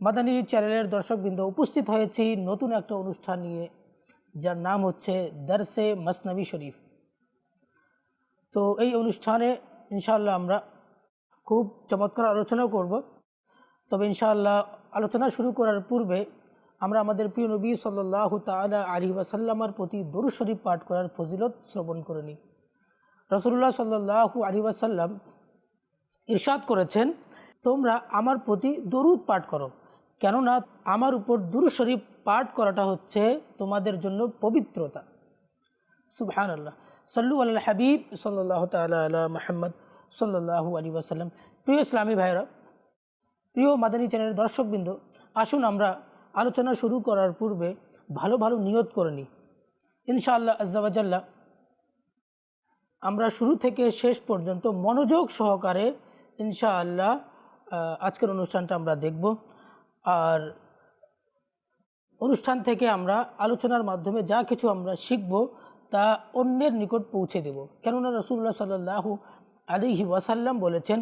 মাদানী চ্যানেলের দর্শকবৃন্দ উপস্থিত হয়েছি নতুন একটা অনুষ্ঠান নিয়ে, যার নাম হচ্ছে দারসে মসনবী শরীফ। তো এই অনুষ্ঠানে ইনশাআল্লাহ আমরা খুব চমৎকার আলোচনা করব। তবে ইনশাআল্লাহ আলোচনা শুরু করার পূর্বে আমরা আমাদের প্রিয় নবী সাল্লাহ তালা আলী ওয়াসাল্লামার প্রতি দরু শরীফ পাঠ করার ফজিলত শ্রবণ করে নিই। রসুল্লাহ সাল্লাহু আলী ওয়াসাল্লাম ইরশাদ করেছেন, তোমরা আমার প্রতি দরুদ পাঠ করো। কেননা আমার উপর দুরু শরীফ পাঠ করাটা হচ্ছে তোমাদের জন্য পবিত্রতা। সুবহান আল্লাহ সাল্লু আল্লাহ হাবিব সাল্লাহ তালা আল্লাহ মাহমদ সাল্লাহু আলী ওয়াসাল্লাম। প্রিয় ইসলামী ভাইরা প্রিয় মাদানী চ্যানেলের দর্শকবৃন্দ, আসুন আমরা আলোচনা শুরু করার পূর্বে ভালো ভালো নিয়ত করে নিই। ইনশাআল্লাহ আজ্জাবাজাল্লাহ আমরা শুরু থেকে শেষ পর্যন্ত মনোযোগ সহকারে ইনশাআল্লাহ আজকের অনুষ্ঠানটা আমরা দেখব। আর অনুষ্ঠান থেকে আমরা আলোচনার মাধ্যমে যা কিছু আমরা শিখব, তা অন্যের নিকট পৌঁছে দেব। কেননা রসুল্লাহ সাল্লাহু আলিহি ওয়াসাল্লাম বলেছেন,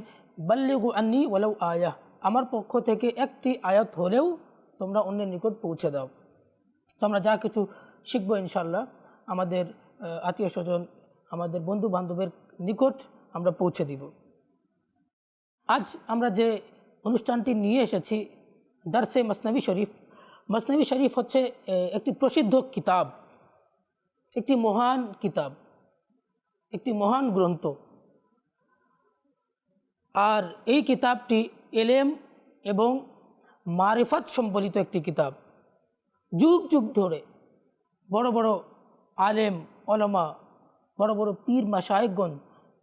বাল্লিগু আন্নি ওয়ালাউ আয়া আমার পক্ষ থেকে একটি আয়াত হলেও তোমরা অন্যের নিকট পৌঁছে দাও। তো আমরা যা কিছু শিখব ইনশাল্লাহ আমাদের আত্মীয় স্বজন, আমাদের বন্ধু বান্ধবের নিকট আমরা পৌঁছে দিব। আজ আমরা যে অনুষ্ঠানটি নিয়ে এসেছি দারসে মসনবী শরীফ। মসনবী শরীফ হচ্ছে একটি প্রসিদ্ধ কিতাব, একটি মহান কিতাব, একটি মহান গ্রন্থ। আর এই কিতাবটি এলেম এবং মারেফাত সম্বলিত একটি কিতাব। যুগ যুগ ধরে বড় বড় আলেম অলমা বড় বড় পীর মাসায়কগণ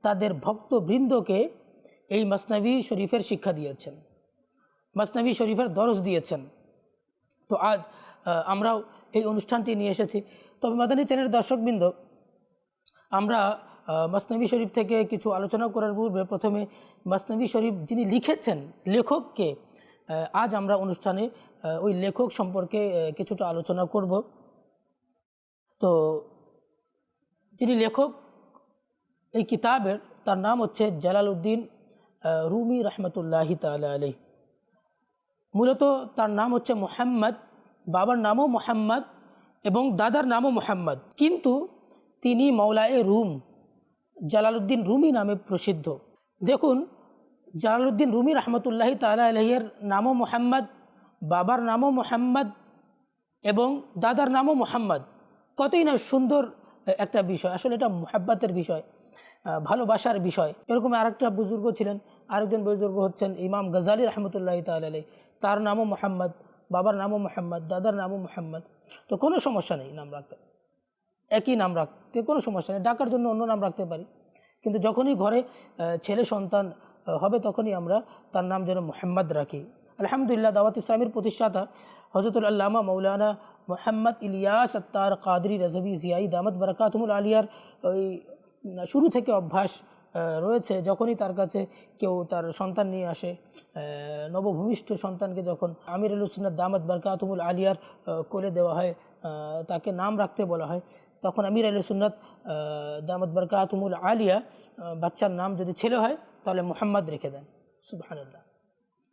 তাদের ভক্তবৃন্দকে এই মসনবী শরীফের শিক্ষা দিয়েছেন। মসনবী শরীফের দরজ দিয়েছেন। তো আজ আমরাও এই অনুষ্ঠানটি নিয়ে এসেছি। তবে মাদানী চ্যানেলের দর্শকবৃন্দ আমরা মসনবী শরীফ থেকে কিছু আলোচনা করার পূর্বে প্রথমে মসনবী শরীফ যিনি লিখেছেন লেখককে আজ আমরা অনুষ্ঠানে ওই লেখক সম্পর্কে কিছুটা আলোচনা করব। তো যিনি লেখক এই কিতাবের তার নাম হচ্ছে জালালউদ্দিন আহ, রুমি রহমতুল্লাহি তালা আলাই মূলত তার নাম হচ্ছে মোহাম্মদ, বাবার নামও মোহাম্মদ এবং দাদার নামও মোহাম্মদ। কিন্তু তিনি মৌলায়ে রুম, জালালউদ্দিন রুমি নামে প্রসিদ্ধ। দেখুন, জালালউদ্দিন রুমি রহমতুল্লাহি তালা আলহিয়ের নামও মোহাম্মদ, বাবার নামও মোহাম্মদ এবং দাদার নামও মোহাম্মদ। কতই না সুন্দর একটা বিষয়, আসলে এটা মোহাব্বাতের বিষয় ভালোবাসার বিষয়। এরকম আরেকটা বুজুর্গ ছিলেন, আরেকজন বুজুর্গ হচ্ছেন ইমাম গজালি রহমতুল্লাহ তালাই তার নামও মোহাম্মদ, বাবার নামও মোহাম্মদ, দাদার নামও মোহাম্মদ। তো কোনো সমস্যা নেই নাম রাখতে। একই নাম রাখতে কোনো সমস্যা নেই। ডাকার জন্য অন্য নাম রাখতে পারি। কিন্তু যখনই ঘরে ছেলে সন্তান হবে তখনই আমরা তার নাম যেন মোহাম্মদ রাখি। আলহামদুলিল্লাহ, দাওয়াত ইসলামের প্রতিষ্ঠাতা হজরতুল আল্লামা মৌলানা মোহাম্মদ ইলিয়াস আত্তার কাদরি রাজবি জিয়াই দামদ বরকাতমুল আলিয়ার ওই শুরু থেকে অভ্যাস রয়েছে, যখনই তার কাছে কেউ তার সন্তান নিয়ে আসে নবভূমিষ্ঠ সন্তানকে যখন আমির আলুসনাদ দামদ বরকাতমুল আলিয়ার কোলে দেওয়া হয় তাকে নাম রাখতে বলা হয়, তখন আমির আলী সুন্নত দামদ বরকাতমুল আলিয়া বাচ্চার নাম যদি ছেলে হয়, তাহলে মোহাম্মদ রেখে দেন। সুবহানাল্লাহ।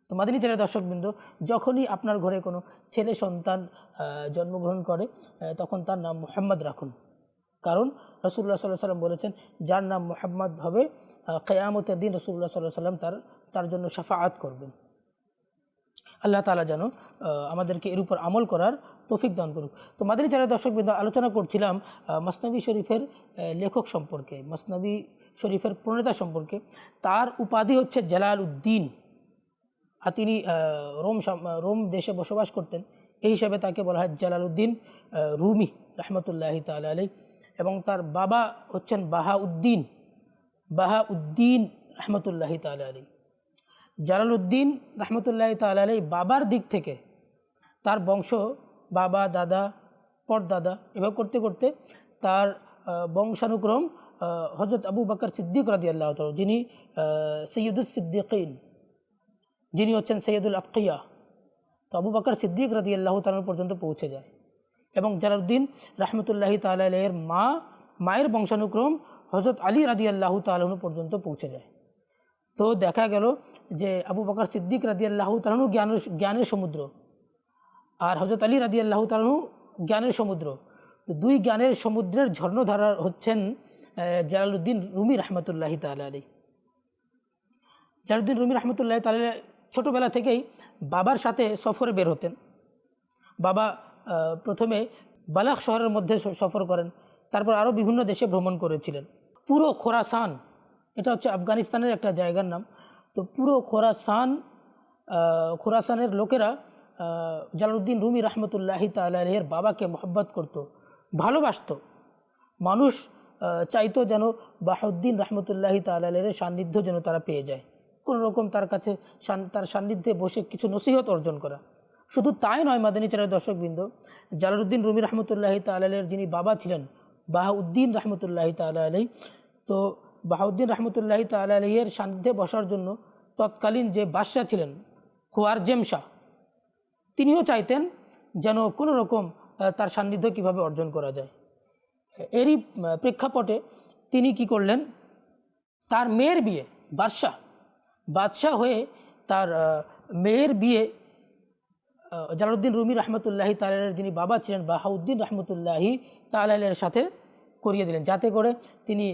তো মাদিনী ছেলের দর্শকবৃন্দ, যখনই আপনার ঘরে কোনো ছেলে সন্তান জন্মগ্রহণ করে তখন তার নাম মোহাম্মদ রাখুন। কারণ রসুল্লাহ সাল্লাহ সাল্লাম বলেছেন যার নাম মোহাম্মদ হবে কেয়ামতের দিন রসুল্লাহ সাল্লাহ সাল্লাম তার তার জন্য সাফাআত করবেন। আল্লাহ তালা যেন আমাদেরকে এর উপর আমল করার তৌফিক দান করুক। তো মাদানী চ্যানেল দর্শকবৃন্দ আলোচনা করছিলাম মসনবী শরীফের লেখক সম্পর্কে মসনবী শরীফের প্রণেতা সম্পর্কে। তার উপাধি হচ্ছে জালাল উদ্দিন আর তিনি রোম রোম দেশে বসবাস করতেন। এই হিসাবে তাকে বলা হয় জালালউদ্দিন আহ, রুমি রহমতুল্লাহ তাল আলাই এবং তার বাবা হচ্ছেন বাহাউদ্দিন বাহাউদ্দিন রহমতুল্লাহ তাল আলী জালালউদ্দিন রহমতুল্লাহ তাল আলাই বাবার দিক থেকে তার বংশ বাবা, দাদা, পরদাদা, এভাবে করতে করতে তার বংশানুক্রম হজরত আবু বাকর সিদ্দিক রাদি আল্লাহ তাল যিনি সৈয়দুল সিদ্দিকিন, যিনি হচ্ছেন সৈয়দুল আকিয়া তো আবু বাকর সিদ্দিক রাদি আল্লাহ তালন পর্যন্ত পৌঁছে যায়। এবং জালালউদ্দিন রহমতুল্লাহি তালের মা মায়ের বংশানুক্রম হজরত আলী রাদি আল্লাহ তালন পর্যন্ত পৌঁছে যায়। তো দেখা গেল যে আবু বকর সিদ্দিক রাদি আল্লাহ তালু জ্ঞানের জ্ঞানের সমুদ্র আর হজরত আলী রাদি আল্লাহ তালু জ্ঞানের সমুদ্র। দুই জ্ঞানের সমুদ্রের ঝর্ণধারা হচ্ছেন আহ, জালালউদ্দিন রুমি রহমতুল্লাহি তাল আলী জালালউদ্দিন রুমি রহমতুল্লাহ তাল ছোটোবেলা থেকেই বাবার সাথে সফরে বের হতেন। বাবা প্রথমে বালাক শহরের মধ্যে সফর করেন, তারপর আরও বিভিন্ন দেশে ভ্রমণ করেছিলেন। পুরো খোরাসান, এটা হচ্ছে আফগানিস্তানের একটা জায়গার নাম, তো পুরো খোরাসান খোরাসানের লোকেরা জালালউদ্দিন রুমি রহমতুল্লাহি তালের বাবাকে মোহব্বত করত, ভালোবাসতো। মানুষ চাইতো যেন বাহুদ্দিন রহমতুল্লাহি তালের সান্নিধ্য যেন তারা পেয়ে যায়। কোনো রকম তার কাছে তার সান্নিধ্যে বসে কিছু নসিহত অর্জন করা। শুধু তাই নয়, মাদানী চারের দর্শকবৃন্দ, জালালউদ্দিন রুমি রহমতুল্লাহি তালের যিনি বাবা ছিলেন, বাহাউদ্দিন রহমতুল্লাহি তালাই তো বাহাউদ্দিন রহমতুল্লাহি তালাইয়ের সান্নিধ্যে বসার জন্য তৎকালীন যে বাদশাহ ছিলেন খোয়ারজেম শাহ, তিনিও চাইতেন যেন কোনো রকম তার সান্নিধ্য কীভাবে অর্জন করা যায়। এরই প্রেক্ষাপটে তিনি কি করলেন, তার মেয়ের বিয়ে, বাদশাহ বাদশাহ হয়ে তার মেয়ের বিয়ে জালালউদ্দিন রুমি রহমতুল্লাহি তালের যিনি বাবা ছিলেন, বাহাউদ্দিন রহমতুল্লাহি তালের সাথে করিয়ে দিলেন। যাতে করে তিনি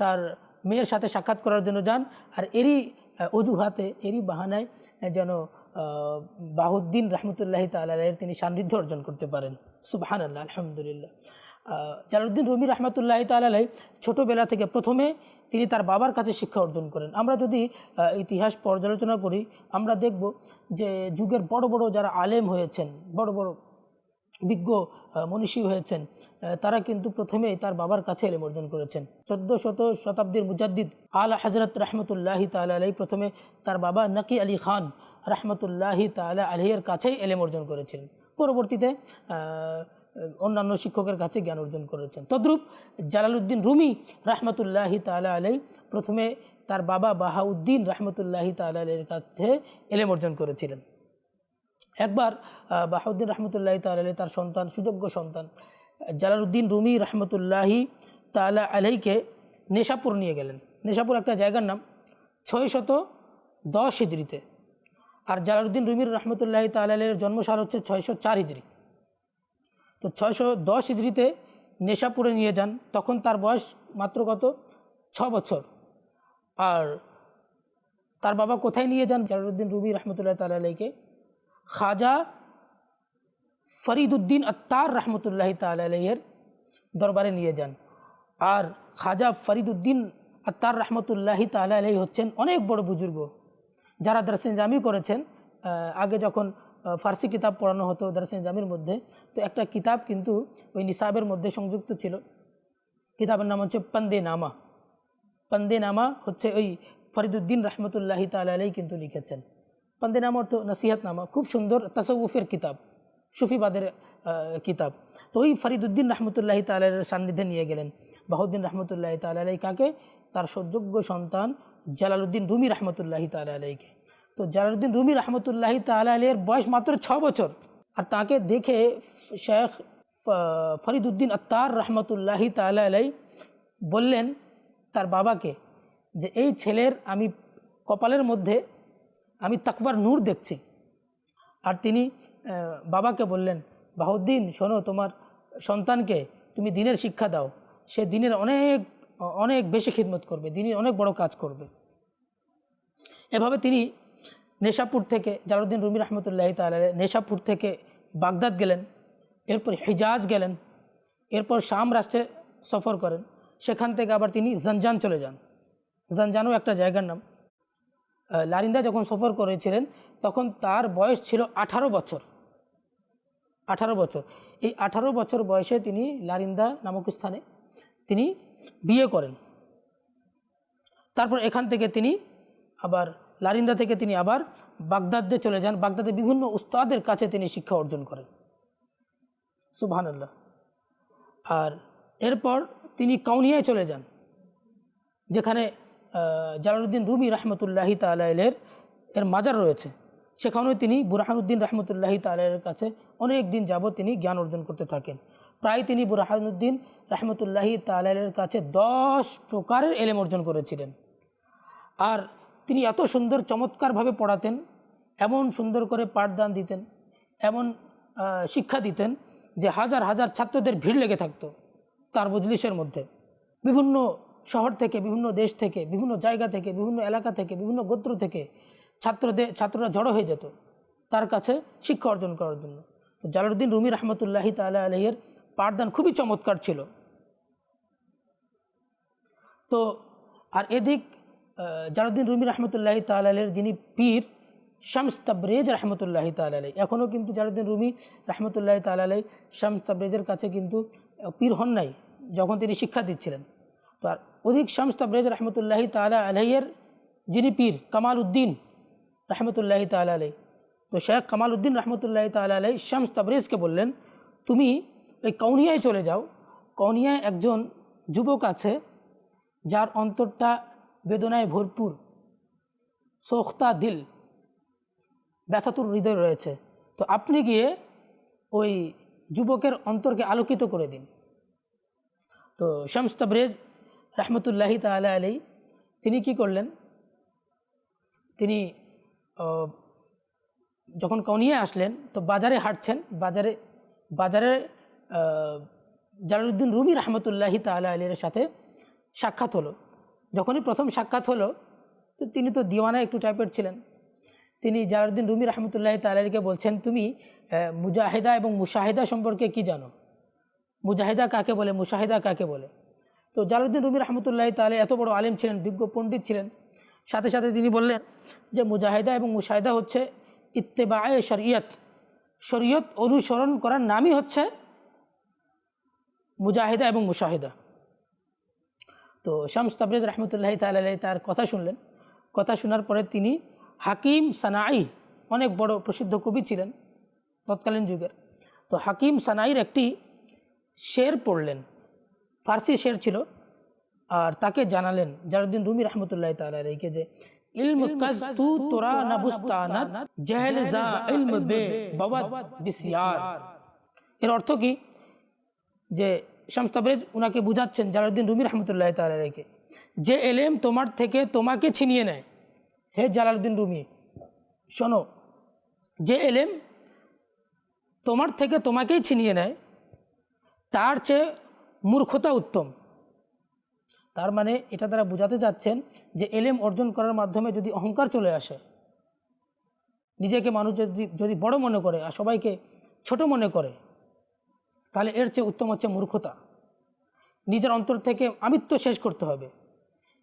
তার মেয়ের সাথে সাক্ষাৎ করার জন্য যান। আর এরই অজুহাতে, এরই বাহানায় যেন বাহুদ্দিন রহমতুল্লাহি তালের তিনি সান্নিধ্য অর্জন করতে পারেন। সুবাহান আল্লাহ আলহামদুলিল্লাহ জালালউদ্দিন রুমি রহমতুল্লাহি তালাই ছোটোবেলা থেকে প্রথমে তিনি তার বাবার কাছে শিক্ষা অর্জন করেন। আমরা যদি ইতিহাস পর্যালোচনা করি, আমরা দেখব যে যুগের বড় বড় যারা আলেম হয়েছেন, বড় বড় বিজ্ঞ মনীষী হয়েছেন তারা কিন্তু প্রথমেই তার বাবার কাছে এলেম অর্জন করেছেন। চোদ্দ শত শতাব্দীর মুজাদ্দিদ আলা হজরত রহমতুল্লাহি তালা আলাই প্রথমে তার বাবা নাকি আলী খান রহমতুল্লাহি তালা আলহিয়ের কাছেই এলেম অর্জন করেছিলেন। পরবর্তীতে অন্যান্য শিক্ষকের কাছে জ্ঞান অর্জন করেছেন। তদ্রূপ জালালউদ্দিন রুমি রহমতুল্লাহি তালা আলাই প্রথমে তার বাবা বাহাউদ্দিন রহমতুল্লাহি তালা আলাইয়ের কাছে এলেম অর্জন করেছিলেন। একবার বাহাউদ্দিন রহমতুল্লাহি তালাই তার সন্তান, সুযোগ্য সন্তান, জালালউদ্দিন রুমি রহমতুল্লাহি তালা আলাইকে নেশাপুর নিয়ে গেলেন। নেশাপুর একটা জায়গার নাম ছয় শত দশ হিজড়িতে। আর জালালউদ্দিন রুমির রহমতুল্লাহি তালের জন্মসাল হচ্ছে ছয়শো চার হিজড়ি। তো ছয়শো দশ হিজড়িতে নেশাপুরে নিয়ে যান। তখন তার বয়স মাত্র কত? ছ বছর। আর তার বাবা কোথায় নিয়ে যান? জালালউদ্দিন রুমি রহমতুল্লাহ তালাইকে খাজা ফরিদুদ্দিন আত্তার রহমতুল্লাহ তালাইয়ের দরবারে নিয়ে যান। আর খাজা ফরিদুদ্দিন আত্তার রহমতুল্লাহি তালাই হচ্ছেন অনেক বড় বুজুর্গ। যারা দর্শন জামি করেছেন আগে যখন ফার্সি কিতাব পড়ানো হতো দর্শন জামির মধ্যে। তো একটা কিতাব কিন্তু ওই নিসাবের মধ্যে সংযুক্ত ছিল। কিতাবের নাম হচ্ছে পন্দে নামা পন্দে নামা হচ্ছে ওই ফরিদুদ্দিন রহমতুল্লাহি তালাই কিন্তু লিখেছেন। পন্দে নামা অর্থ নসিহত নামা খুব সুন্দর তসউফের কিতাব, সুফিবাদের কিতাব। তো ওই ফরিদুদ্দিন রহমতুল্লাহি তালের সান্নিধ্যে নিয়ে গেলেন। বাহুদ্দিন রহমতুল্লাহি তালাই কাকে? তার সযোগ্য সন্তান জালালউদ্দিন রুমি রহমতুল্লাহি তালাইকে তো জালালউদ্দিন রুমি রহমতুল্লাহি তালাইয়ের বয়স মাত্র ছ বছর। আর তাকে দেখে শেখ ফরিদুদ্দিন আত্তার রহমতুল্লাহি তালাই বললেন তার বাবাকে যে, এই ছেলের আমি কপালের মধ্যে আমি তাকবার নূর দেখছি। আর তিনি বাবাকে বললেন বাহুদ্দিন শোনো, তোমার সন্তানকে তুমি দিনের শিক্ষা দাও। সে দিনের অনেক অনেক বেশি খিদমত করবে, দিনের অনেক বড় কাজ করবে। এভাবে তিনি নেশাপুর থেকে জালুদ্দিন রুমি রহমতুল্লাহ তাল নেশাপুর থেকে বাগদাদ গেলেন, এরপর হিজাজ গেলেন, এরপর শাম রাষ্ট্রে সফর করেন। সেখান থেকে আবার তিনি জঞ্জান চলে যান। জঞ্জানও একটা জায়গার নাম। লারিন্দা যখন সফর করেছিলেন, তখন তার বয়স ছিল আঠারো বছর। আঠারো বছর। এই আঠারো বছর বয়সে তিনি লারিন্দা নামক স্থানে তিনি বিয়ে করেন। তারপর এখান থেকে তিনি আবার লারিন্দা থেকে তিনি আবার বাগদাদে চলে যান। বাগদাদে বিভিন্ন উস্তাদের কাছে তিনি শিক্ষা অর্জন করেন। সুবহান আল্লাহ আর এরপর তিনি কাউনিয়ায় চলে যান যেখানে আহ, জালালউদ্দিন রুমি রহমতুল্লাহি তালের এর মাজার রয়েছে। সেখানেও তিনি বুরহানুদ্দিন রহমতুল্লাহি তালের কাছে অনেক দিন যাবৎ তিনি জ্ঞান অর্জন করতে থাকেন। প্রায় তিনি বুরহানুদ্দিন রহমতুল্লাহি তালের কাছে দশ প্রকারের এলেম অর্জন করেছিলেন। আর তিনি এত সুন্দর চমৎকারভাবে পড়াতেন, এমন সুন্দর করে পাঠদান দিতেন, এমন শিক্ষা দিতেন যে হাজার হাজার ছাত্রদের ভিড় লেগে থাকতো তার মজলিসের মধ্যে। বিভিন্ন শহর থেকে, বিভিন্ন দেশ থেকে, বিভিন্ন জায়গা থেকে, বিভিন্ন এলাকা থেকে, বিভিন্ন গোত্র থেকে ছাত্রদের, ছাত্ররা জড়ো হয়ে যেত তার কাছে শিক্ষা অর্জন করার জন্য। তো জালালউদ্দিন রুমি রহমতুল্লাহি তালা আলহের পাঠদান খুবই চমৎকার ছিল। তো আর এদিক জালালউদ্দিন রুমি রহমতুল্লাহি তালের যিনি পীর, শামস তাবরেজ রহমতুল্লাহি তালাই এখনও কিন্তু জালালউদ্দিন রুমি রহমতুল্লাহি তালাই শামস তাবরেজের কাছে কিন্তু পীর হন নাই, যখন তিনি শিক্ষা দিচ্ছিলেন। তো আর অধিক শামস তাবরেজ রহমতুল্লাহি তালা আলহের যিনি পীর কামাল উদ্দিন রহমতুল্লাহি তালা আলাই তো শেখ কামাল উদ্দিন রহমতুল্লাহি তালা আলাই শামস তাবরেজকে বললেন, তুমি ওই কৌনিয়ায় চলে যাও। কৌনিয়ায় একজন যুবক আছে, যার অন্তরটা বেদনায় ভরপুর, সোখতা, দিল, ব্যথাতুর হৃদয় রয়েছে। তো আপনি গিয়ে ওই যুবকের অন্তরকে আলোকিত করে দিন। তো শামস তাবরেজ রহমতুল্লাহি তালা আলী তিনি কি করলেন? তিনি যখন কনিয়ে আসলেন, তো বাজারে হাঁটছেন। বাজারে বাজারে জালালউদ্দিন রুমি রহমতুল্লাহি তালা আলীর সাথে সাক্ষাৎ হলো। যখনই প্রথম সাক্ষাৎ হলো, তো তিনি তো দিওয়ানা একটু টাইপের ছিলেন। তিনি জালালউদ্দিন রুমি রহমতুল্লাহি তালাকে বলছেন, তুমি মুজাহিদা এবং মুশাহিদা সম্পর্কে কি জানো? মুজাহিদা কাকে বলে? মুশাহিদা কাকে বলে? তো জালালউদ্দিন রুমি রহমতুল্লাহ তালে এত বড় আলেম ছিলেন, বিজ্ঞ পণ্ডিত ছিলেন। সাথে সাথে তিনি বললেন যে, মুজাহিদা এবং মুশাহিদা হচ্ছে ইত্তেবায়ে শরিয়ত। শরীয়ত অনুসরণ করার নামই হচ্ছে মুজাহিদা এবং মুশাহিদা। তো শামস তাবরেজ রহমতুল্লাহ তালাই তার কথা শুনলেন। কথা শোনার পরে তিনি হাকিম সানাই অনেক বড় প্রসিদ্ধ কবি ছিলেন তৎকালীন যুগের। তো হাকিম সানাইর একটি শের পড়লেন। ফার্সি শের ছিল আর তাকে জানালেন জালালউদ্দিন রুমি রহমতুল্লাহ তালাকে যে ইলম কাস্তু তোরা নাবুস্তানাত জহল জা ইলম বে বাওয়াদ বিসিয়ার। এর অর্থ কি? যে শামস তাবরেজ উনাকে বুঝাচ্ছেন জালালউদ্দিন রুমি রহমতুল্লাহ তালাকে যে এলেম তোমার থেকে তোমাকে ছিনিয়ে নেয়। হে জালালউদ্দিন রুমি, শোনো, যে এলেম তোমার থেকে তোমাকেই ছিনিয়ে নেয়, তার চেয়ে মূর্খতা উত্তম। তার মানে এটা তারা বোঝাতে যাচ্ছেন যে এলেম অর্জন করার মাধ্যমে যদি অহংকার চলে আসে, নিজেকে মানুষ যদি যদি বড় মনে করে আর সবাইকে ছোট মনে করে তাহলে এর চেয়ে উত্তম হচ্ছে মূর্খতা। নিজের অন্তর থেকে আমিত্ব শেষ করতে হবে।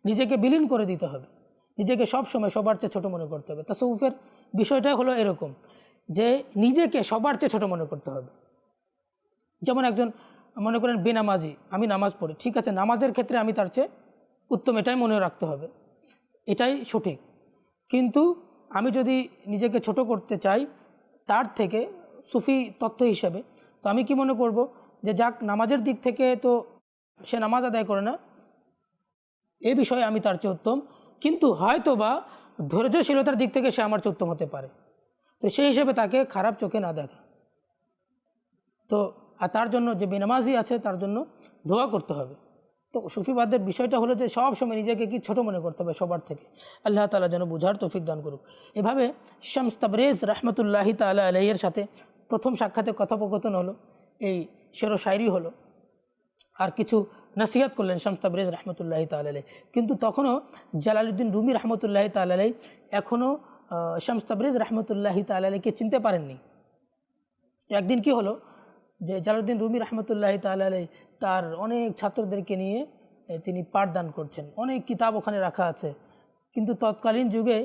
নিজেকে বিলীন করে দিতে হবে। নিজেকে সব সময় সবার চেয়ে ছোট মনে করতে হবে। তাসউফের বিষয়টাই হলো এরকম যে নিজেকে সবার চেয়ে ছোটো মনে করতে হবে। যেমন একজন মনে করেন, বেনামাজি, আমি নামাজ পড়ি, ঠিক আছে, নামাজের ক্ষেত্রে আমি তার চেয়ে উত্তম, এটাই মনে রাখতে হবে। এটাই সঠিক। কিন্তু আমি যদি নিজেকে ছোট করতে চাই, তার থেকে সুফি তত্ত্ব হিসেবে তো আমি কি মনে করব যে যাক, নামাজের দিক থেকে তো সে নামাজ আদায় করে না। এ বিষয়ে আমি তার চেয়ে উত্তম। কিন্তু হয়তো বা ধৈর্যশীলতার দিক থেকে সে আমার চেয়ে উত্তম হতে পারে। তো সেই হিসেবে তাকে খারাপ চোখে না দেখা। তো, আর তার জন্য যে বেনামাজি আছে, তার জন্য ধোয়া করতে হবে। তো সুফিবাদের বিষয়টা হলো যে সব সময় নিজেকে কি ছোট মনে করতে হবে সবার থেকে। আল্লাহ তালা যেন বুঝার তৌফিক দান করুক। এভাবে শামস তাবরেজ রহমতুল্লাহি তালা আলাইয়ের সাথে প্রথম সাক্ষাতে কথোপকথন হলো, এই শেরো শায়রি হলো। আর কিছু নসিহত করলেন শামস তাবরেজ রহমতুল্লাহি তালাই কিন্তু তখনও জালালউদ্দিন রুমি রহমতুল্লাহি তালাই এখনও শামস তাবরেজ রহমতুল্লাহি তালাইকে চিনতে পারেননি। একদিন কি হলো যে জালালউদ্দিন রুমি রহমতুল্লাহ তালাই তার অনেক ছাত্রদেরকে নিয়ে তিনি পাঠদান করছেন। অনেক কিতাব ওখানে রাখা আছে। কিন্তু তৎকালীন যুগে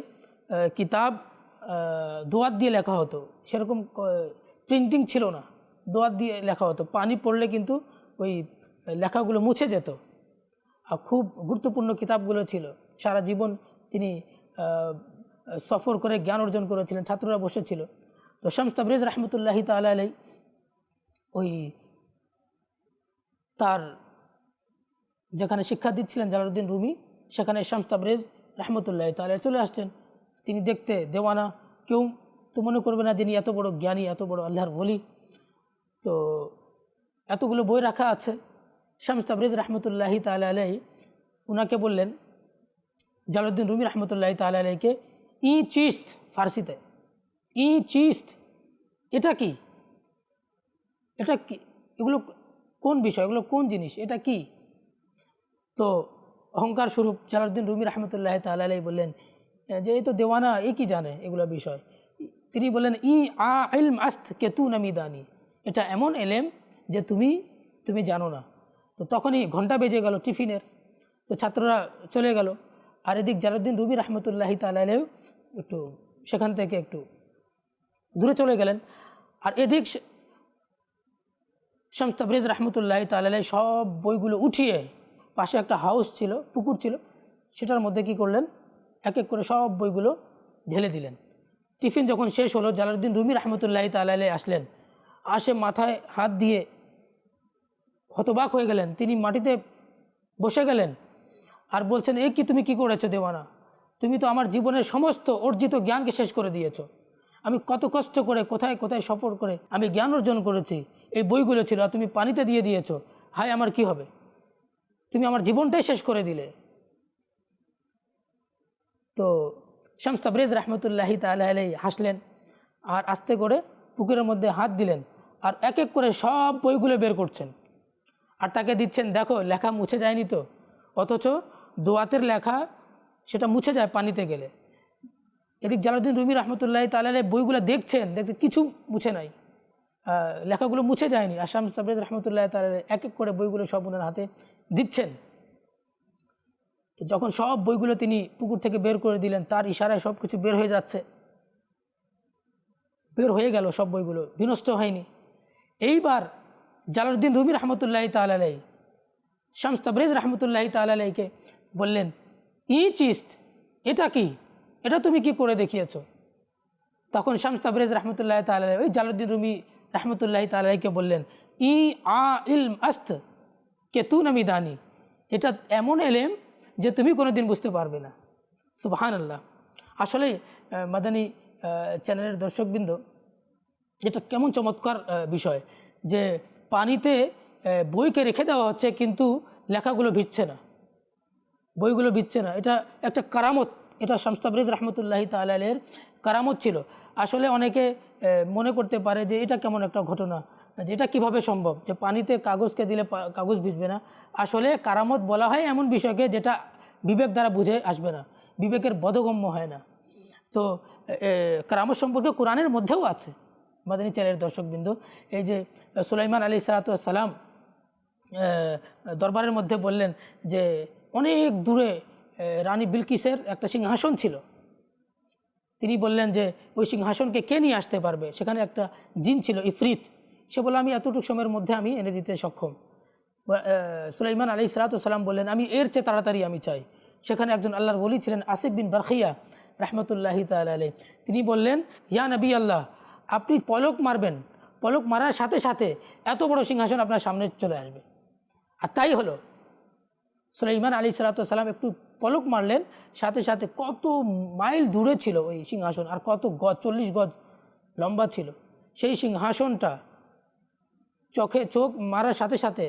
কিতাব দোয়াত দিয়ে লেখা হতো। সেরকম প্রিন্টিং ছিল না। দোয়াত দিয়ে লেখা হতো। পানি পড়লে কিন্তু ওই লেখাগুলো মুছে যেত। আর খুব গুরুত্বপূর্ণ কিতাবগুলো ছিল। সারা জীবন তিনি সফর করে জ্ঞান অর্জন করেছিলেন, ছাত্ররা বসেছিল। তো শামস তাবরেজ রহমতুল্লাহি তালা আলাই ওই তার যেখানে শিক্ষা দিচ্ছিলেন জালালউদ্দিন রুমি, সেখানে শামস তাবরেজ রহমতুল্লাহ তাহলে চলে আসছেন। তিনি দেখতে দেওয়ানা কেউ তো মনে করবে না যিনি এত বড় জ্ঞানী, এত বড় আল্লাহর বলি তো এতগুলো বই রাখা আছে। শামস তাবরেজ রহমতুল্লাহি তালা আলাই উনাকে বললেন, জালালউদ্দিন রুমি রহমতুল্লাহি তালা আলাইকে ই চিস্ত ফার্সিতে, ই চিস্ত, এটা কি? এটা কি? এগুলো কোন বিষয়? এগুলো কোন জিনিস? এটা কি? তো অহংকার স্বরূপ জালালউদ্দিন রুমি রহমতুল্লাহ তালাই বললেন, যে এই তো দেওয়ানা, এ কি জানে এগুলো বিষয়? তিনি বললেন, ই আ ইলম আস্ত কেতু নামি দানি এটা এমন এলেম যে তুমি তুমি জানো না। তো তখনই ঘণ্টা বেজে গেল টিফিনের। তো ছাত্ররা চলে গেল। আর এদিক জালালউদ্দিন রুমি রহমতুল্লাহি তালালেও একটু সেখান থেকে একটু দূরে চলে গেলেন। আর এদিক শামস তাবরেজ রহমতুল্লাহ তালাই সব বইগুলো উঠিয়ে পাশে একটা হাউস ছিল, পুকুর ছিল। সেটার মধ্যে কি করলেন? এক এক করে সব বইগুলো ঢেলে দিলেন। টিফিন যখন শেষ হলো, জালালউদ্দিন রুমি রহমতুল্লাহ তালাই আসলেন। আসে মাথায় হাত দিয়ে হতবাক হয়ে গেলেন। তিনি মাটিতে বসে গেলেন আর বলছেন, এ কি তুমি কি করেছ দেওয়ানা? তুমি তো আমার জীবনের সমস্ত অর্জিত জ্ঞানকে শেষ করে দিয়েছ। আমি কত কষ্ট করে কোথায় কোথায় সফর করে আমি জ্ঞান অর্জন করেছি, এই বইগুলো ছিল তুমি পানিতে দিয়ে দিয়েছ। হায়, আমার কি হবে? তুমি আমার জীবনটাই শেষ করে দিলে। তো শামস তাবরেজ রহমতুল্লাহি তালাই হাসলেন আর আস্তে করে পুকুরের মধ্যে হাত দিলেন আর এক এক করে সব বইগুলো বের করছেন। আর তাকে দিচ্ছেন, দেখো, লেখা মুছে যায়নি তো, অথচ দোয়াতের লেখা সেটা মুছে যায় পানিতে গেলে। এদিক জালাউদ্দিন রুমি রহমতুল্লাহ তালাই বইগুলো দেখছেন, দেখতে কিছু মুছে নাই। লেখাগুলো মুছে যায়নি। আর আসাম সাবরেজ রহমতুল্লাহ তাল এক এক করে বইগুলো সব ওনার হাতে দিচ্ছেন। যখন সব বইগুলো তিনি পুকুর থেকে বের করে দিলেন, তার ইশারায় সব কিছু বের হয়ে যাচ্ছে। বের হয়ে গেল সব বইগুলো, বিনষ্ট হয়নি। এইবার জালালউদ্দিন রুমি রহমতুল্লাহ তালাই শামস তাবরেজ রহমতুল্লাহ তালাইকে বললেন, ই চিস্ত, এটা কি? এটা তুমি কি করে দেখিয়েছ? তখন শামস তাবরেজ রহমতুল্লাহ তালাই ওই জালালউদ্দিন রুমি রহমতুল্লাহ তালাইকে বললেন, ই আ ইলম আস্ত, কে তু নামি দানি? এটা এমন এলেম যে তুমি কোনো দিন বুঝতে পারবে না। সুবাহান আল্লাহ আসলে মাদানী চ্যানেলের দর্শকবৃন্দ, এটা কেমন চমৎকার বিষয় যে পানিতে বইকে রেখে দেওয়া হচ্ছে কিন্তু লেখাগুলো ভিজছে না। বইগুলো ভিজছে না। এটা একটা কারামত। এটা শামস্তাবরিজ রহমতুল্লাহি তালের কারামত ছিল। আসলে অনেকে মনে করতে পারে যে এটা কেমন একটা ঘটনা, যে এটা কীভাবে সম্ভব? যে পানিতে কাগজকে দিলে কাগজ ভিজবে না। আসলে কারামত বলা হয় এমন বিষয়কে যেটা বিবেক দ্বারা বুঝে আসবে না। বিবেকের বোধগম্য হয় না। তো কারামত সম্পর্কে কোরআনের মধ্যেও আছে। মাদানী চ্যানেলের দর্শকবৃন্দ, এই যে সুলাইমান আলী সালাতাম দরবারের মধ্যে বললেন যে, অনেক দূরে রানী বিলকিসের একটা সিংহাসন ছিল। তিনি বললেন যে, ওই সিংহাসনকে কে নিয়ে আসতে পারবে? সেখানে একটা জিন ছিল, ইফরিত। সে বলে আমি এতটুকু সময়ের মধ্যে আমি এনে দিতে সক্ষম। সুলাইমান আলি সালাতাম বললেন, আমি এর চেয়ে তাড়াতাড়ি আমি চাই। সেখানে একজন আল্লাহর বলি ছিলেন আসিফ বিন বারখিয়া রহমতুল্লাহি তালাই তিনি বললেন, ইয়া নবী আল্লাহ, আপনি পলক মারবেন। পলক মারার সাথে সাথে এত বড় সিংহাসন আপনার সামনে চলে আসবে। আর তাই হলো, সুলাইমান আলী সালাতাম একটু পলক মারলেন, সাথে সাথে কত মাইল দূরে ছিল ওই সিংহাসন, আর কত গজ, চল্লিশ গজ লম্বা ছিল। সেই সিংহাসনটা চোখে চোখ মারার সাথে সাথে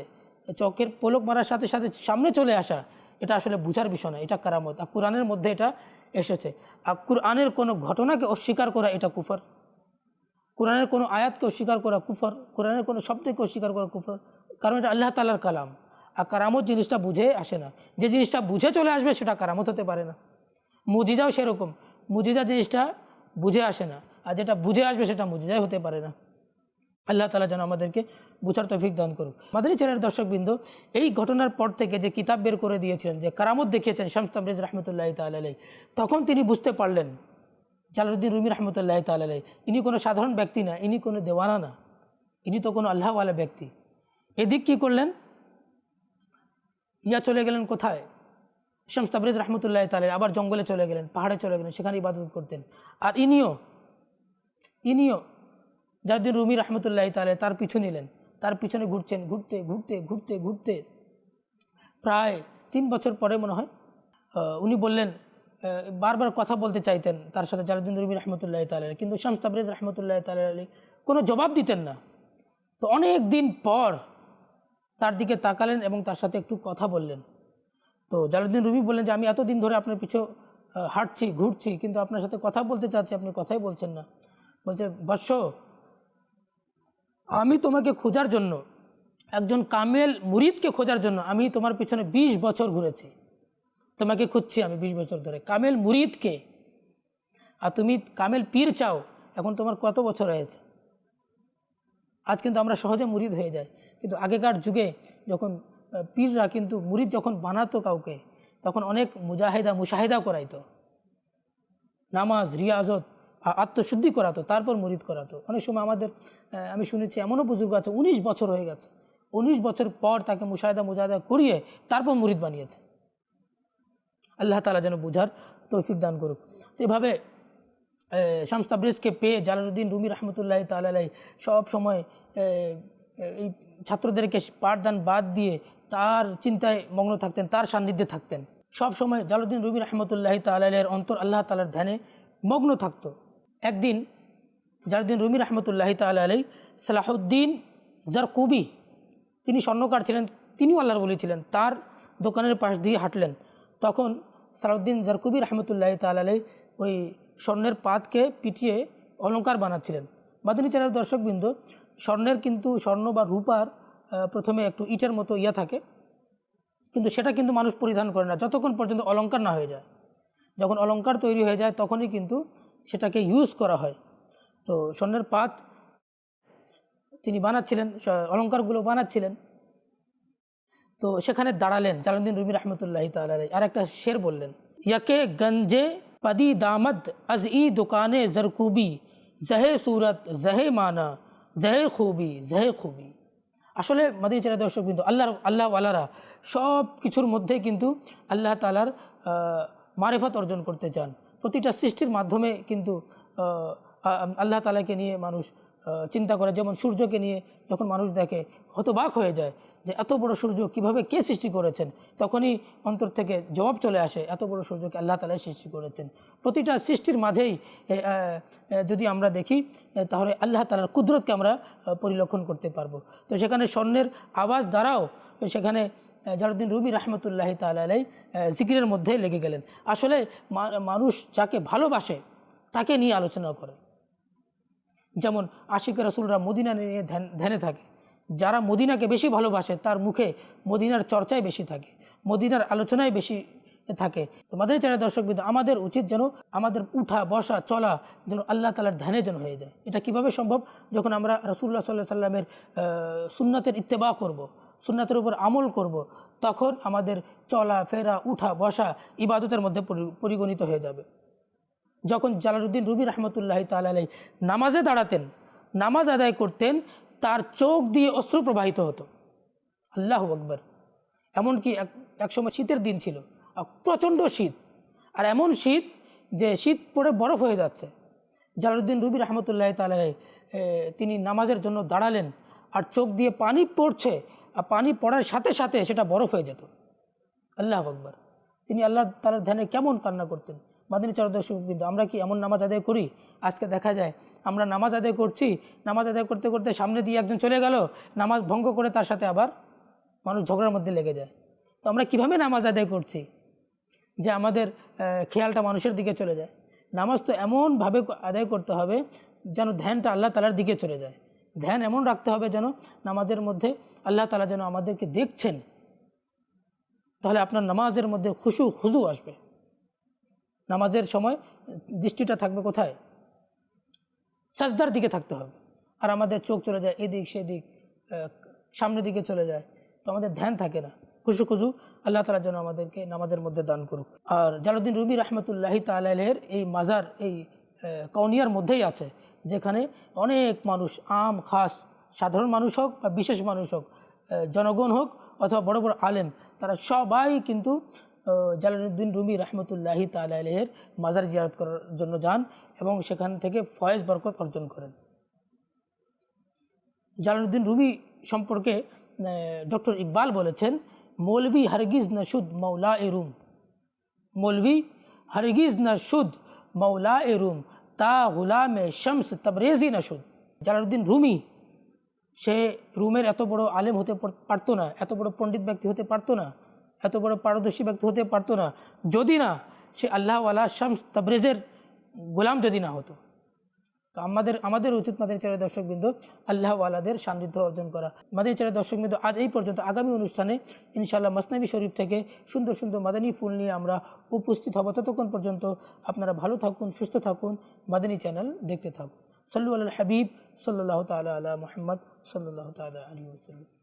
চোখের পলক মারার সাথে সাথে সামনে চলে আসা, এটা আসলে বুঝার বিষয় না এটা কারামত। আর কোরআনের মধ্যে এটা এসেছে। আর কোরআনের কোনো ঘটনাকে অস্বীকার করা এটা কুফর। কোরআনের কোনো আয়াতকে অস্বীকার করা কুফর। কোরআনের কোনো শব্দকে অস্বীকার করা কুফর। কারণ এটা আল্লাহ তালার কালাম। আর কারামত জিনিসটা বুঝে আসে না। যে জিনিসটা বুঝে চলে আসবে, সেটা কারামত হতে পারে না। মুজিজাও সেরকম। মুজিজা জিনিসটা বুঝে আসে না। আর যেটা বুঝে আসবে, সেটা মুজিজাই হতে পারে না। আল্লাহ তালা যেন আমাদেরকে বুঝার তফিক দান করুক। মাদানী চ্যানেলের দর্শকবৃন্দ, এই ঘটনার পর থেকে যে কিতাব বের করে দিয়েছিলেন, যে কারামত দেখিয়েছেন শামস তাবরেজ রহমতুল্লাহ তালাই তখন তিনি বুঝতে পারলেন জালালুদ্দিন রুমি রহমতুল্লাহ তালাই ইনি কোনো সাধারণ ব্যক্তি না, ইনি কোনো দেওয়ানা না, ইনি তো কোনো আল্লাহওয়ালা ব্যক্তি। এদিক কী করলেন? ইয়া চলে গেলেন কোথায়? শামস তাবরেজ রহমতুল্লাহ তালে আবার জঙ্গলে চলে গেলেন, পাহাড়ে চলে গেলেন, সেখানে ইবাদত করতেন। আর ইনিও ইনিও জারুদ্দিন রুমি রহমতুল্লাহ তালে তার পিছু নিলেন, তার পিছনে ঘুরছেন, ঘুরতে ঘুরতে ঘুরতে ঘুরতে। প্রায় তিন বছর পরে মনে হয় উনি বললেন বারবার কথা বলতে চাইতেন তার সাথে জালুদ্দিন রুমি রহমতুল্লাহ তালে কিন্তু শামস তাবরেজ রহমতুল্লাহ তালে আলী কোনো জবাব দিতেন না। তো অনেক দিন পর তার দিকে তাকালেন এবং তার সাথে একটু কথা বললেন। তো জালুদ্দিন রুমি বললেন যে, আমি এতদিন ধরে আপনার পিছু হাঁটছি, ঘুরছি, কিন্তু আপনার সাথে কথা বলতে চাচ্ছি, আপনি কথাই বলছেন না। বলছে, বৎস আমি তোমাকে খোঁজার জন্য, একজন কামেল মুরিদকে খোঁজার জন্য আমি তোমার পিছনে ২০ বছর ঘুরেছি। তোমাকে খুঁজছি আমি ২০ বছর ধরে। কামেল মুরিদকে, আর তুমি কামেল পীর চাও, এখন তোমার কত বছর হয়েছে? আজ কিন্তু আমরা সহজে মুরিদ হয়ে যাই। কিন্তু আগেকার যুগে যখন পীররা কিন্তু মুরিদ যখন বানাতো কাউকে, তখন অনেক মুজাহিদা মুশাহিদা করাইতো। নামাজ, রিয়াজত আত্মশুদ্ধি করাতো, তারপর মুরিদ করাতো। অনেক সময় আমাদের আমি শুনেছি এমনও বুজুর্গ আছে, উনিশ বছর হয়ে গেছে। উনিশ বছর পর তাকে মুশাহিদা মুজাহিদা করিয়ে তারপর মুরিদ বানিয়েছে। আল্লাহ তালা যেন বুঝার তৌফিক দান করুক। তো এভাবে শামস তাবরিজকে পেয়ে জালালুদ্দিন রুমি রহমতুল্লাহ তালাই সব সময় এই ছাত্রদেরকে পাঠদান বাদ দিয়ে তার চিন্তায় মগ্ন থাকতেন, তার সান্নিধ্যে থাকতেন। সব সময় জালুদ্দিন রুমি রহমতুল্লাহ তালের অন্তর আল্লাহ তালার ধ্যানে মগ্ন থাকতো। একদিন জালালুদ্দিন রুমি রহমতুল্লাহ তাল আলাই সালাহুদ্দিন জারকুবি, তিনি স্বর্ণকার ছিলেন, তিনিও আল্লাহর বলি ছিলেন, তার দোকানের পাশ দিয়ে হাঁটলেন। তখন সালাউদ্দিন জারকুবি রহমতুল্লাহ তালাই ওই স্বর্ণের পাতকে পিটিয়ে অলঙ্কার বানাচ্ছিলেন। বাদিনী চ্যানেলের দর্শকবৃন্দ, স্বর্ণের কিন্তু স্বর্ণ বা রূপার প্রথমে একটু ইটের মতো ইয়া থাকে, কিন্তু সেটা কিন্তু মানুষ পরিধান করে না, যতক্ষণ পর্যন্ত অলঙ্কার না হয়ে যায়। যখন অলঙ্কার তৈরি হয়ে যায়, তখনই কিন্তু সেটাকে ইউজ করা হয়। তো স্বর্ণের পাত তিনি বানাচ্ছিলেন অলংকারগুলো বানাচ্ছিলেন। তো সেখানে দাঁড়ালেন জালালুদ্দিন রুমি রহমতুল্লাহ তালাই আর একটা শের বললেন, ইয়াকে গঞ্জে পদি দামদ আজ ই দোকানে জরকুবি, জহে সুরত, জহে মানা, জহে খুবি জহে খুবি। আসলে মাদিনী চেরা দর্শক কিন্তু আল্লাহ আল্লাহ আল্লাহরা সব কিছুর মধ্যে কিন্তু আল্লাহ তালার মারেফত অর্জন করতে চান। প্রতিটা সৃষ্টির মাধ্যমে কিন্তু আল্লাহ তালাকে নিয়ে মানুষ চিন্তা করে। যেমন সূর্যকে নিয়ে যখন মানুষ দেখে, হতবাক হয়ে যায় যে এত বড় সূর্য কীভাবে কে সৃষ্টি করেছেন? তখনই অন্তর থেকে জবাব চলে আসে, এত বড় সূর্যকে আল্লাহ তালাই সৃষ্টি করেছেন। প্রতিটা সৃষ্টির মাঝেই যদি আমরা দেখি তাহলে আল্লাহ তালার কুদরতকে আমরা পরিলক্ষণ করতে পারব। তো সেখানে স্বর্ণের আওয়াজ দ্বারাও, সেখানে জালুদ্দিন রুবি রহমতুল্লাহ তালাই জিকিরের মধ্যে লেগে গেলেন। আসলে মানুষ যাকে ভালোবাসে, তাকে নিয়ে আলোচনা করে। যেমন আশিক রসুলরা মদিনা নিয়ে ধ্যান থাকে। যারা মদিনাকে বেশি ভালোবাসে, তার মুখে মদিনার চর্চায় বেশি থাকে, মদিনার আলোচনায় বেশি থাকে। তো মাদানী চ্যানেল দর্শকবৃন্দ, আমাদের উচিত যেন আমাদের উঠা, বসা, চলা যেন আল্লাহ তালার ধ্যানে যেন হয়ে যায়। এটা কীভাবে সম্ভব? যখন আমরা রসুল্লাহ সাল্লাহ সাল্লামের সুন্নাতের ইত্তেবা করব। সুন্নাতের উপর আমল করব। তখন আমাদের চলা, ফেরা, উঠা, বসা ইবাদতের মধ্যে পরিগণিত হয়ে যাবে। যখন জালালুদ্দিন রুবি রহমতুল্লাহ তালাই নামাজে দাঁড়াতেন, নামাজ আদায় করতেন, তার চোখ দিয়ে অশ্রু প্রবাহিত হতো। আল্লাহ আকবর। এমনকি এক একসময় শীতের দিন ছিল প্রচণ্ড শীত। আর এমন শীত যে শীত পড়ে বরফ হয়ে যাচ্ছে। জালালুদ্দিন রুবি রহমতুল্লাহ তালাই তিনি নামাজের জন্য দাঁড়ালেন, আর চোখ দিয়ে পানি পড়ছে আর পানি পড়ার সাথে সাথে সেটা বরফ হয়ে যেত। আল্লাহ আকবর। তিনি আল্লাহ তালার ধ্যানে কেমন কান্না করতেন। মাদিনী চারদর্শক বিন্দু, আমরা কি এমন নামাজ আদায় করি? আজকে দেখা যায়, আমরা নামাজ আদায় করছি, নামাজ আদায় করতে করতে সামনে দিয়ে একজন চলে গেল, নামাজ ভঙ্গ করে তার সাথে আবার মানুষ ঝগড়ার মধ্যে লেগে যায়। তো আমরা কীভাবে নামাজ আদায় করছি? যে আমাদের খেয়ালটা মানুষের দিকে চলে যায়। নামাজ তো এমনভাবে আদায় করতে হবে যেন ধ্যানটা আল্লাহ তালার দিকে চলে যায়। ধ্যান এমন রাখতে হবে যেন নামাজের মধ্যে আল্লাহ তালা যেন আমাদেরকে দেখছেন। তাহলে আপনার নামাজের মধ্যে খুশু খুজু আসবে। নামাজের সময় দৃষ্টিটা থাকবে কোথায়? সাজদার দিকে থাকতে হবে। আর আমাদের চোখ চলে যায় এদিক সেদিক সামনের দিকে চলে যায়। তো আমাদের ধ্যান থাকে না। খুশু খুশু আল্লাহ তালা যেন আমাদেরকে নামাজের মধ্যে দান করুক। আর জালুদ্দিন রুবি রহমতুল্লাহি তালের এই মাজার এই আহ, কৌনিয়ার মধ্যেই আছে। যেখানে অনেক মানুষ, আম খাস সাধারণ মানুষ হোক বা বিশেষ মানুষ হোক জনগণ হোক অথবা বড় বড় আলেম, তারা সবাই কিন্তু জালালউদ্দিন রুমি রহমতুল্লাহি তালা আলহের মাজার জিয়ারত করার জন্য যান এবং সেখান থেকে ফয়েজ বরকত অর্জন করেন। জালালউদ্দিন রুমি সম্পর্কে ডক্টর ইকবাল বলেছেন, মৌলভি হরগিজ নশুদ মৌলা এ রুম। মৌলভি হরগিজ নশুদ মৌলা এ রুম। তা গুলামে শমস তবরেজি নশুদ জালালউদ্দিন রুমি, সে রুমের এত বড় আলেম হতে পার- পারতো না, এত বড় পণ্ডিত ব্যক্তি হতে পারতো না, এত বড় পারদর্শী ব্যক্তি হতে পারতো না, যদি না সে আল্লাহওয়ালা শামস তবরেজের গোলাম যদি না হতো। তো আমাদের আমাদের উচিত মাদের চারের দর্শকবৃন্দ আল্লাহওয়ালাদের সান্নিধ্য অর্জন করা। মাদের চারের দর্শকবৃন্দ, আজ এই পর্যন্ত আগামী অনুষ্ঠানে ইনশাআল্লাহ মাসনাবি শরীফ থেকে সুন্দর সুন্দর মাদানী ফুল নিয়ে আমরা উপস্থিত হব। ততক্ষণ পর্যন্ত আপনারা ভালো থাকুন, সুস্থ থাকুন, মাদানী চ্যানেল দেখতে থাকুন। সল্লু আল হাবিব সাল্লাহ তালা আলা মোহাম্মদ সাল্লাহ তালা আলী ওসাল্লাম